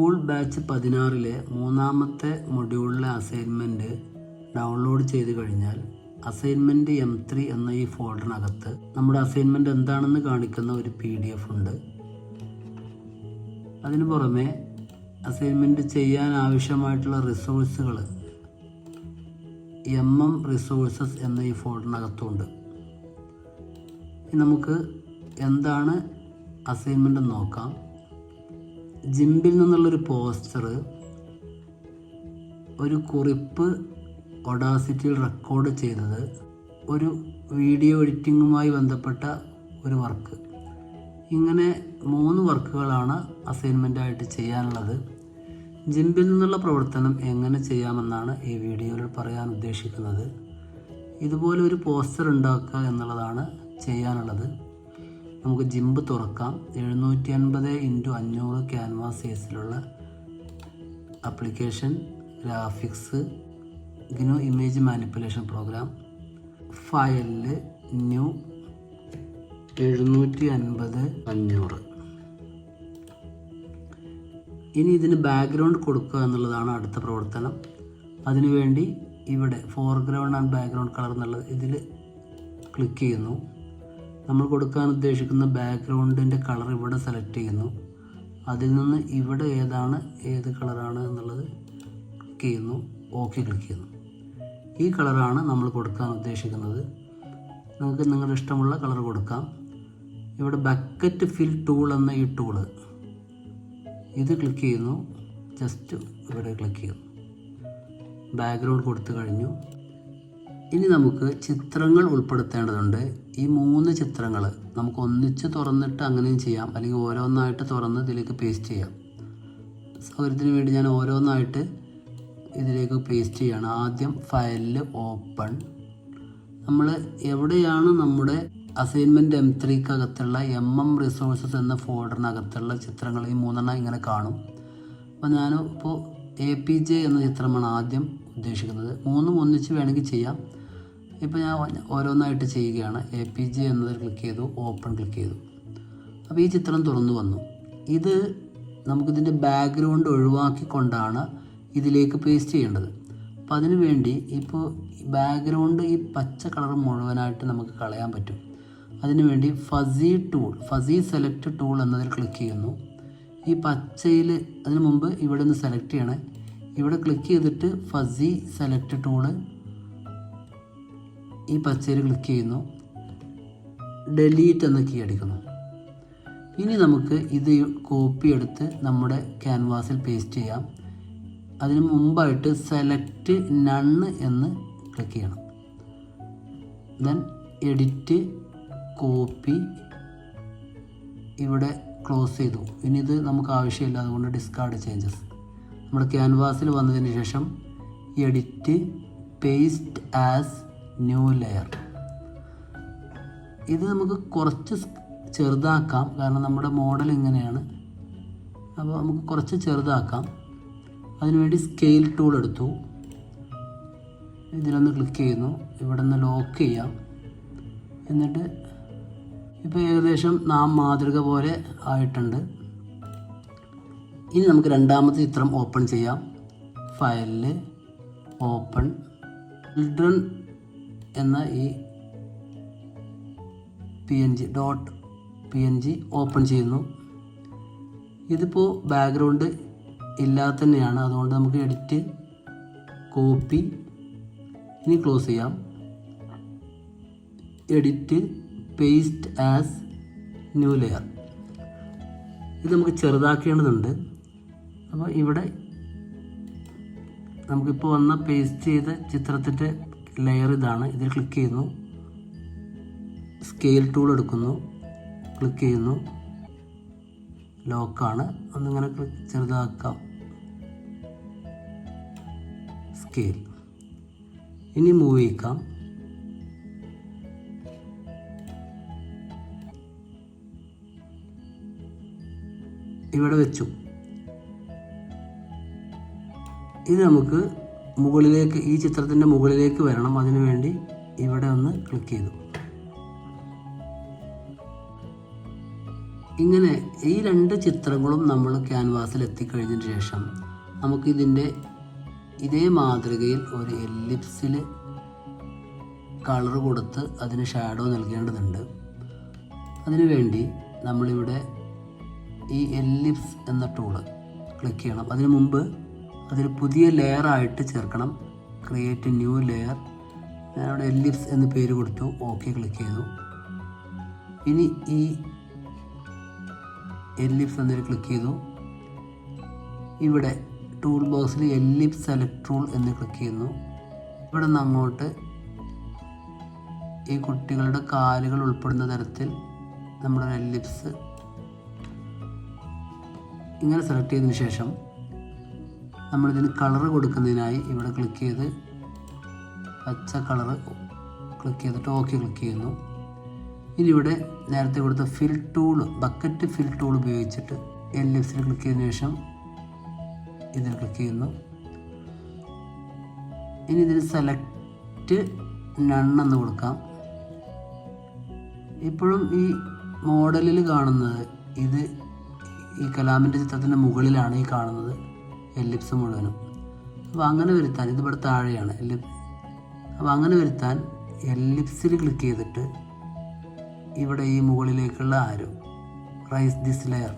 School batch പതിനാറിലെ മൂന്നാമത്തെ മൊഡ്യൂളിലെ assignment download ചെയ്ത് കഴിഞ്ഞാൽ അസൈൻമെന്റ് എം ത്രീ എന്ന ഈ ഫോൾഡറിനകത്ത് നമ്മുടെ അസൈൻമെന്റ് എന്താണെന്ന് കാണിക്കുന്ന ഒരു പി ഡി എഫ് ഉണ്ട്. അതിനു പുറമെ അസൈൻമെന്റ് ചെയ്യാൻ ആവശ്യമായിട്ടുള്ള റിസോഴ്സുകൾ എം എം റിസോഴ്സസ് എന്ന ഈ ഫോൾഡറിനകത്തുണ്ട്. നമുക്ക് എന്താണ് അസൈൻമെന്റ് നോക്കാം. ജിംബിൽ നിന്നുള്ളൊരു പോസ്റ്റർ ഒരു കുറിപ്പ് ഒഡാസിറ്റിയിൽ റെക്കോർഡ് ചെയ്തത് ഒരു വീഡിയോ എഡിറ്റിങ്ങുമായി ബന്ധപ്പെട്ട ഒരു വർക്ക്. ഇങ്ങനെ മൂന്ന് വർക്കുകളാണ് അസൈൻമെന്റായിട്ട് ചെയ്യാനുള്ളത്. ജിംബിൽ നിന്നുള്ള പ്രവർത്തനം എങ്ങനെ ചെയ്യാമെന്നാണ് ഈ വീഡിയോയിൽ പറയാൻ ഉദ്ദേശിക്കുന്നത്. ഇതുപോലെ ഒരു പോസ്റ്റർ ഉണ്ടാക്കുക എന്നുള്ളതാണ് ചെയ്യാനുള്ളത്. നമുക്ക് ജിമ്പ് തുറക്കാം. എഴുന്നൂറ്റി അൻപത് ഇന്റു അഞ്ഞൂറ് ക്യാൻവാസ് സൈസിലുള്ള application graphics GNU image manipulation program ഫയലിൽ ന്യൂ എഴുന്നൂറ്റി അൻപത് അഞ്ഞൂറ്. ഇനി ഇതിന് ബാക്ക്ഗ്രൗണ്ട് കൊടുക്കുക എന്നുള്ളതാണ് അടുത്ത പ്രവർത്തനം. അതിനുവേണ്ടി ഇവിടെ ഫോർഗ്രൗണ്ട് ആൻഡ് ബാക്ക്ഗ്രൗണ്ട് കളർ എന്നുള്ളത് ഇതിൽ ക്ലിക്ക് ചെയ്യുന്നു. നമ്മൾ കൊടുക്കാൻ ഉദ്ദേശിക്കുന്ന ബാക്ക്ഗ്രൗണ്ടിന്റെ കളർ ഇവിടെ സെലക്ട് ചെയ്യുന്നു. അതിൽ നിന്ന് ഇവിടെ ഏതാണ് ഏത് കളറാണ് എന്നുള്ളത് ക്ലിക്ക് ചെയ്യുന്നു. ഓക്കെ ക്ലിക്ക് ചെയ്യുന്നു. ഈ കളറാണ് നമ്മൾ കൊടുക്കാൻ ഉദ്ദേശിക്കുന്നത്. നിങ്ങൾക്ക് നിങ്ങളുടെ ഇഷ്ടമുള്ള കളർ കൊടുക്കാം. ഇവിടെ ബക്കറ്റ് ഫിൽ ടൂൾ എന്ന ഈ ടൂൾ ഇത് ക്ലിക്ക് ചെയ്യുന്നു. ജസ്റ്റ് ഇവിടെ ക്ലിക്ക് ചെയ്യുന്നു. ബാക്ക്ഗ്രൗണ്ട് കൊടുത്തു കഴിഞ്ഞു. ഇനി നമുക്ക് ചിത്രങ്ങൾ ഉൾപ്പെടുത്തേണ്ടതുണ്ട്. ഈ മൂന്ന് ചിത്രങ്ങൾ നമുക്ക് ഒന്നിച്ച് തുറന്നിട്ട് അങ്ങനെയും ചെയ്യാം. അല്ലെങ്കിൽ ഓരോന്നായിട്ട് തുറന്ന് ഇതിലേക്ക് പേസ്റ്റ് ചെയ്യാം. സൗകര്യത്തിന് വേണ്ടി ഞാൻ ഓരോന്നായിട്ട് ഇതിലേക്ക് പേസ്റ്റ് ചെയ്യാണ്. ആദ്യം ഫയലിൽ ഓപ്പൺ നമ്മൾ എവിടെയാണ് നമ്മുടെ അസൈൻമെന്റ് എം ത്രീക്കകത്തുള്ള എം എം റിസോഴ്സസ് എന്ന ഫോൾഡറിനകത്തുള്ള ചിത്രങ്ങൾ? ഈ മൂന്നെണ്ണം ഇങ്ങനെ കാണും. അപ്പോൾ ഞാൻ ഇപ്പോൾ എ പി ജെ എന്ന ചിത്രമാണ് ആദ്യം ഉദ്ദേശിക്കുന്നത്. മൂന്നും ഒന്നിച്ച് വേണമെങ്കിൽ ചെയ്യാം. ഇപ്പോൾ ഞാൻ ഓരോന്നായിട്ട് ചെയ്യുകയാണ്. എ പി ജെ എന്നതിൽ ക്ലിക്ക് ചെയ്തു ഓപ്പൺ ക്ലിക്ക് ചെയ്തു. അപ്പോൾ ഈ ചിത്രം തുറന്നു വന്നു. ഇത് നമുക്കിതിന്റെ ബാക്ക്ഗ്രൗണ്ട് ഒഴിവാക്കിക്കൊണ്ടാണ് ഇതിലേക്ക് പേസ്റ്റ് ചെയ്യേണ്ടത്. അപ്പോൾ അതിനു വേണ്ടി ഇപ്പോൾ ബാക്ക്ഗ്രൗണ്ട് ഈ പച്ച കളർ മുഴുവനായിട്ട് നമുക്ക് കളയാൻ പറ്റും. അതിനുവേണ്ടി fuzzy tool fuzzy select tool എന്നതിൽ ക്ലിക്ക് ചെയ്യുന്നു. ഈ പച്ചയിൽ അതിനു മുമ്പ് ഇവിടെ നിന്ന് സെലക്ട് ചെയ്യണേ. ഇവിടെ ക്ലിക്ക് ചെയ്തിട്ട് ഫസി സെലക്ട് ടൂൾ ഈ പച്ചയിൽ ക്ലിക്ക് ചെയ്യുന്നു. ഡെലീറ്റ് എന്ന കീ അടിക്കുന്നു. ഇനി നമുക്ക് ഇത് കോപ്പി എടുത്ത് നമ്മുടെ ക്യാൻവാസിൽ പേസ്റ്റ് ചെയ്യാം. അതിന് മുമ്പായിട്ട് സെലക്ട് നണ്ണ് എന്ന് ക്ലിക്ക് ചെയ്യണം. ദെൻ എഡിറ്റ് കോപ്പി ഇവിടെ ക്ലോസ് ചെയ്തു. ഇനി ഇത് നമുക്ക് ആവശ്യമില്ല. അതുകൊണ്ട് ഡിസ്കാർഡ് ചേഞ്ചസ് നമ്മുടെ ക്യാൻവാസിൽ വന്നതിന് ശേഷം edit paste as new layer ഇത് നമുക്ക് കുറച്ച് ചെറുതാക്കാം. കാരണം നമ്മുടെ മോഡൽ ഇങ്ങനെയാണ്. അപ്പോൾ നമുക്ക് കുറച്ച് ചെറുതാക്കാം. അതിനുവേണ്ടി സ്കെയിൽ ടൂൾ എടുത്തു. ഇതിലൊന്ന് ക്ലിക്ക് ചെയ്യുന്നു. ഇവിടെ നിന്ന് ലോക്ക് ചെയ്യാം. എന്നിട്ട് ഇപ്പോൾ ഏകദേശം നാം മാതൃക പോലെ ആയിട്ടുണ്ട്. ഇനി നമുക്ക് രണ്ടാമത്തെ ചിത്രം ഓപ്പൺ ചെയ്യാം. ഫയലിൽ ഓപ്പൺ ചിൽഡ്രൻ എന്ന ഈ P N G dot P N G open ചെയ്യുന്നു. ഇതിപ്പോൾ ബാക്ക്ഗ്രൗണ്ട് ഇല്ലാതെ തന്നെയാണ്. അതുകൊണ്ട് നമുക്ക് എഡിറ്റ് കോപ്പി ഇനി ക്ലോസ് ചെയ്യാം. Edit paste as new layer ഇത് നമുക്ക് ചെറുതാക്കേണ്ടതുണ്ട്. അപ്പോൾ ഇവിടെ നമുക്കിപ്പോൾ വന്ന പേസ്റ്റ് ചെയ്ത ചിത്രത്തിന്റെ ലെയർ ഇതാണ്. ഇതിൽ ക്ലിക്ക് ചെയ്യുന്നു. സ്കെയിൽ ടൂൾ എടുക്കുന്നു. ക്ലിക്ക് ചെയ്യുന്നു. ലോക്കാണ് ഒന്നിങ്ങനെ ചെറുതാക്കാം. സ്കെയിൽ ഇനി മൂവ് ചെയ്യിക്കാം. ഇവിടെ വെച്ചു. ഇത് നമുക്ക് മുകളിലേക്ക് ഈ ചിത്രത്തിന്റെ മുകളിലേക്ക് വരണം. അതിനുവേണ്ടി ഇവിടെ ഒന്ന് ക്ലിക്ക് ചെയ്തു. ഇങ്ങനെ ഈ രണ്ട് ചിത്രങ്ങളും നമ്മൾ ക്യാൻവാസിൽ എത്തിക്കഴിഞ്ഞതിന് ശേഷം നമുക്കിതിന്റെ ഇതേ മാതൃകയിൽ ഒരു എല്ലിപ്സിൽ കളർ കൊടുത്ത് അതിന് ഷാഡോ നൽകേണ്ടതുണ്ട്. അതിനുവേണ്ടി നമ്മളിവിടെ ഈ എല്ലിപ്സ് എന്ന ടൂൾ ക്ലിക്ക് ചെയ്യണം. അതിനു മുമ്പ് അതിൽ പുതിയ ലെയർ ആയിട്ട് ചേർക്കണം. ക്രിയേറ്റ് ന്യൂ ലെയർ ഞാനവിടെ എല്ലിപ്സ് എന്ന് പേര് കൊടുത്തു. ഓക്കെ ക്ലിക്ക് ചെയ്തു. ഇനി ഈ എല്ലിപ്സ് എന്നൊരു ക്ലിക്ക് ചെയ്തു. ഇവിടെ ടൂൾ ബോക്സിൽ എല്ലിപ്സ് സെലക്ട് ടൂൾ എന്ന് ക്ലിക്ക് ചെയ്യുന്നു. ഇവിടെ നിന്ന് അങ്ങോട്ട് ഈ കുട്ടികളുടെ കാലുകൾ ഉൾപ്പെടുന്ന തരത്തിൽ നമ്മുടെ എല്ലിപ്സ് ഇങ്ങനെ സെലക്ട് ചെയ്തതിന് ശേഷം നമ്മളിതിന് കളർ കൊടുക്കുന്നതിനായി ഇവിടെ ക്ലിക്ക് ചെയ്ത് പച്ച കളർ ക്ലിക്ക് ചെയ്തിട്ട് ഓക്കെ ക്ലിക്ക് ചെയ്യുന്നു. ഇനി ഇവിടെ നേരത്തെ കൊടുത്ത fill tool bucket fill tool ഉപയോഗിച്ചിട്ട് എൽ എഫ്സിൽ ക്ലിക്ക് ചെയ്തതിന് ശേഷം ഇതിൽ ക്ലിക്ക് ചെയ്യുന്നു. ഇനി ഇതിന് സെലക്ട് നണ്ണെന്ന് കൊടുക്കാം. ഇപ്പോഴും ഈ മോഡലിൽ കാണുന്നത് ഇത് ഈ കലാമിന്റെ ചിത്രത്തിന്റെ മുകളിലാണ് ഈ കാണുന്നത്. എല്ലിപ്സ് മുഴുവനും. അപ്പോൾ അങ്ങനെ വരുത്താൻ ഇത് ഇവിടെ താഴെയാണ് എല്ലിപ് അപ്പോൾ അങ്ങനെ വരുത്താൻ എല്ലിപ്സിൽ ക്ലിക്ക് ചെയ്തിട്ട് ഇവിടെ ഈ മുകളിലേക്കുള്ള ആരോ റൈസ് ദിസ് ലെയർ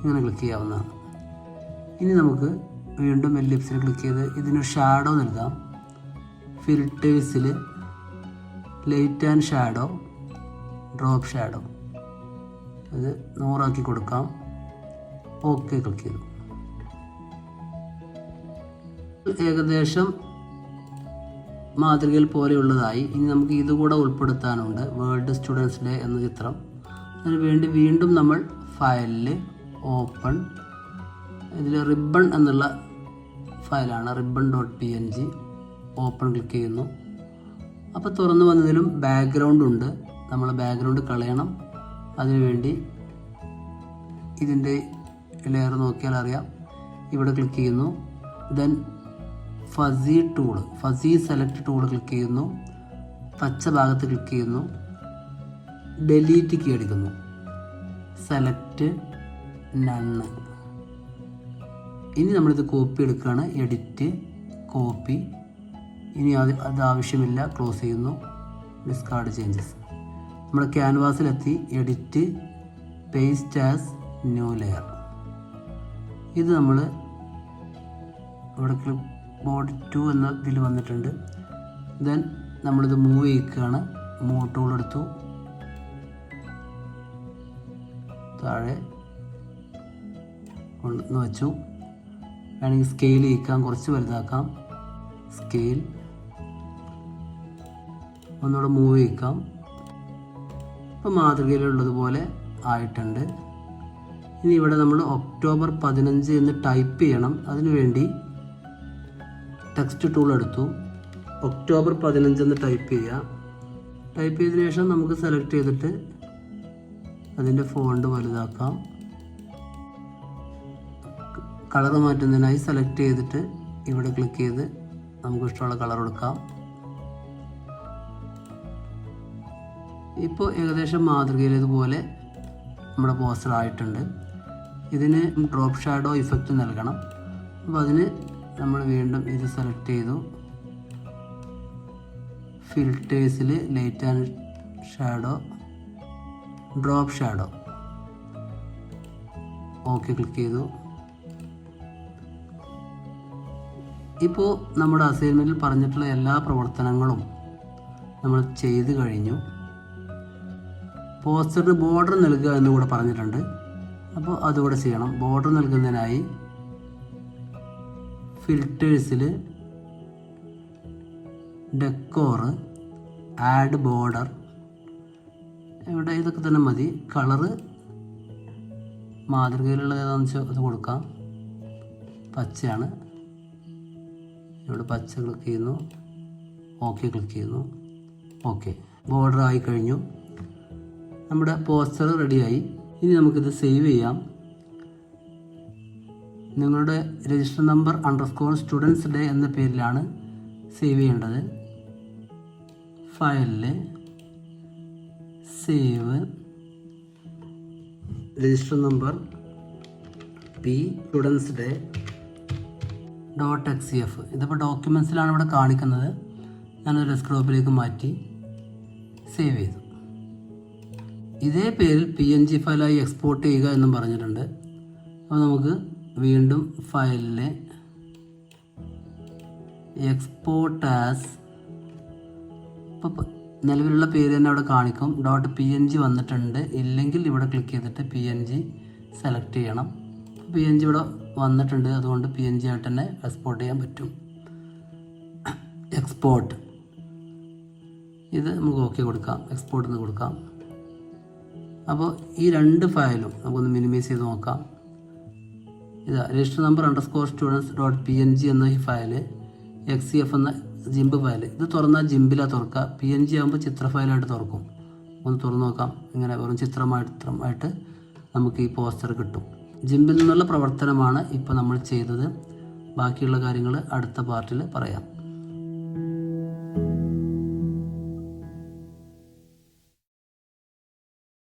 ഇങ്ങനെ ക്ലിക്ക് ചെയ്യാവുന്നതാണ്. ഇനി നമുക്ക് വീണ്ടും എല്ലിപ്സിൽ ക്ലിക്ക് ചെയ്ത് ഇതിന് ഷാഡോ നൽകാം ഫിൽറ്റേഴ്സിൽ light and shadow drop shadow ഇത് നൂറാക്കി കൊടുക്കാം. ഓക്കെ ക്ലിക്ക് ചെയ്തു. ഏകദേശം മാതൃകയിൽ പോലെയുള്ളതായി. ഇനി നമുക്ക് ഇതുകൂടെ ഉൾപ്പെടുത്താനുണ്ട്. വേൾഡ് സ്റ്റുഡൻസ് ഡേ എന്ന ചിത്രം. അതിന് വേണ്ടി വീണ്ടും നമ്മൾ ഫയലിൽ ഓപ്പൺ ഇതിൽ റിബൺ എന്നുള്ള ഫയലാണ് ribbon dot P N G open click ചെയ്യുന്നു. അപ്പോൾ തുറന്നു വന്നതിലും ബാക്ക്ഗ്രൗണ്ട് ഉണ്ട്. നമ്മൾ ബാക്ക്ഗ്രൗണ്ട് കളയണം. അതിനുവേണ്ടി ഇതിന്റെ ലെയർ നോക്കിയാൽ അറിയാം. ഇവിടെ ക്ലിക്ക് ചെയ്യുന്നു. Then fuzzy tool fuzzy select tool click ചെയ്യുന്നു. പച്ച ഭാഗത്ത് ക്ലിക്ക് ചെയ്യുന്നു. ഡെലീറ്റ് കീ അടിക്കുന്നു സെലക്ട് നണ്ണ് ഇനി നമ്മളിത് കോപ്പി എടുക്കുകയാണ്. എഡിറ്റ് കോപ്പി ഇനി അത് അത് ആവശ്യമില്ല. ക്ലോസ് ചെയ്യുന്നു. ഡിസ്കാർഡ് ചേഞ്ചസ് നമ്മുടെ ക്യാൻവാസിലെത്തി edit paste as new layer ഇത് നമ്മൾ ഇവിടെ ബോർഡ് ടു എന്ന ഇതിൽ വന്നിട്ടുണ്ട്. ദെൻ നമ്മളിത് മൂവ് ചെയ്യിക്കുകയാണ്. മൂവ് ടൂൾ എടുത്തു. താഴെ കൊണ്ടുവന്ന് വെച്ചു. വേണമെങ്കിൽ സ്കെയിൽ ചെയ്യിക്കാം. കുറച്ച് വലുതാക്കാം. സ്കെയിൽ ഒന്നുകൂടെ മൂവ് ചെയ്യിക്കാം. ഇപ്പോൾ മാതൃകയിലുള്ളതുപോലെ ആയിട്ടുണ്ട്. ഇനി ഇവിടെ നമ്മൾ ഒക്ടോബർ പതിനഞ്ച് എന്ന് ടൈപ്പ് ചെയ്യണം. അതിനുവേണ്ടി ടെക്സ്റ്റ് ടൂൾ എടുത്തു. ഒക്ടോബർ പതിനഞ്ച് എന്ന് ടൈപ്പ് ചെയ്യുക. ടൈപ്പ് ചെയ്തതിനു ശേഷം നമുക്ക് സെലക്ട് ചെയ്തിട്ട് അതിന്റെ ഫോണ്ട് വലുതാക്കാം. കളർ മാറ്റുന്നതിനായി സെലക്ട് ചെയ്തിട്ട് ഇവിടെ ക്ലിക്ക് ചെയ്ത് നമുക്ക് ഇഷ്ടമുള്ള കളർ കൊടുക്കാം ഇപ്പോൾ ഏകദേശം മാതൃകയിൽ ഇതുപോലെ നമ്മുടെ പോസ്റ്റർ ആയിട്ടുണ്ട്. ഇതിന് ഡ്രോപ്പ് ഷാഡോ ഇഫക്റ്റ് നൽകണം. അപ്പോൾ അതിന് നമ്മൾ വീണ്ടും ഇത് സെലക്ട് ചെയ്തു. ഫിൽറ്റേഴ്സിൽ light and shadow drop shadow okay click ചെയ്തു. ഇപ്പോൾ നമ്മുടെ അസൈൻമെന്റിൽ പറഞ്ഞിട്ടുള്ള എല്ലാ പ്രവർത്തനങ്ങളും നമ്മൾ ചെയ്തു കഴിഞ്ഞു. പോസ്റ്ററിന് ബോർഡർ നൽകുക എന്നുകൂടെ പറഞ്ഞിട്ടുണ്ട്. അപ്പോൾ അതുകൂടെ ചെയ്യണം. ബോർഡർ നൽകുന്നതിനായി ഫിൽറ്റേഴ്സിൽ ഡെക്കോറ് ആഡ് ബോർഡർ ഇവിടെ ഇതൊക്കെ തന്നെ മതി. കളറ് മാതൃകയിലുള്ള ഏതാണെന്ന് വെച്ചാൽ അത് കൊടുക്കാം. പച്ചയാണ്. ഇവിടെ പച്ച ക്ലിക്ക് ചെയ്യുന്നു. ഓക്കെ ക്ലിക്ക് ചെയ്യുന്നു. ഓക്കെ ബോർഡർ ആയി കഴിഞ്ഞു. നമ്മുടെ പോസ്റ്റർ റെഡിയായി ഇനി നമുക്കിത് സേവ് ചെയ്യാം. നിങ്ങളുടെ register number underscore students day എന്ന പേരിലാണ് സേവ് ചെയ്യേണ്ടത്. ഫയലിൽ save. Register number P students day dot X F. ഇതിപ്പോൾ ഡോക്യുമെൻസിലാണ് ഇവിടെ കാണിക്കുന്നത്. ഞാനത് ഡെസ്ക്ടോപ്പിലേക്ക് മാറ്റി സേവ് ചെയ്തു. ഇതേ പേരിൽ പി എൻ ജി ഫയലായി എക്സ്പോർട്ട് ചെയ്യുക എന്നും പറഞ്ഞിട്ടുണ്ട്. അപ്പോൾ നമുക്ക് വീണ്ടും ഫയലിലെ എക്സ്പോർട്ട് ആസ് നിലവിലുള്ള പേര് തന്നെ അവിടെ കാണിക്കും. ഡോട്ട് പി എൻ ജി വന്നിട്ടുണ്ട്. ഇല്ലെങ്കിൽ ഇവിടെ ക്ലിക്ക് ചെയ്തിട്ട് പി എൻ ജി സെലക്ട് ചെയ്യണം. പി എൻ ജി ഇവിടെ വന്നിട്ടുണ്ട്. അതുകൊണ്ട് പി എൻ ജി ആയിട്ട് തന്നെ എക്സ്പോർട്ട് ചെയ്യാൻ പറ്റും. എക്സ്പോർട്ട് ഇത് നമുക്ക് ഓക്കെ കൊടുക്കാം. എക്സ്പോർട്ട് എന്ന് കൊടുക്കാം. അപ്പോൾ ഈ രണ്ട് ഫയലും നമുക്കൊന്ന് മിനിമൈസ് ചെയ്ത് നോക്കാം. ഇതാ register number underscore students dot P N G എന്ന ഈ ഫയൽ എക്സ് സി എഫ് എന്ന ജിംബ് ഫയൽ ഇത് തുറന്നാൽ ജിംബിലാണ് തുറക്കുക. പി എൻ ജി ആകുമ്പോൾ ചിത്ര ഫയലായിട്ട് തുറക്കും. ഒന്ന് തുറന്നു നോക്കാം. ഇങ്ങനെ വെറും ചിത്രമായിട്ട് നമുക്ക് ഈ പോസ്റ്റർ കിട്ടും. ജിംബിൽ നിന്നുള്ള പ്രവർത്തനമാണ് ഇപ്പോൾ നമ്മൾ ചെയ്തത്. ബാക്കിയുള്ള കാര്യങ്ങൾ അടുത്ത പാർട്ടിൽ പറയാം.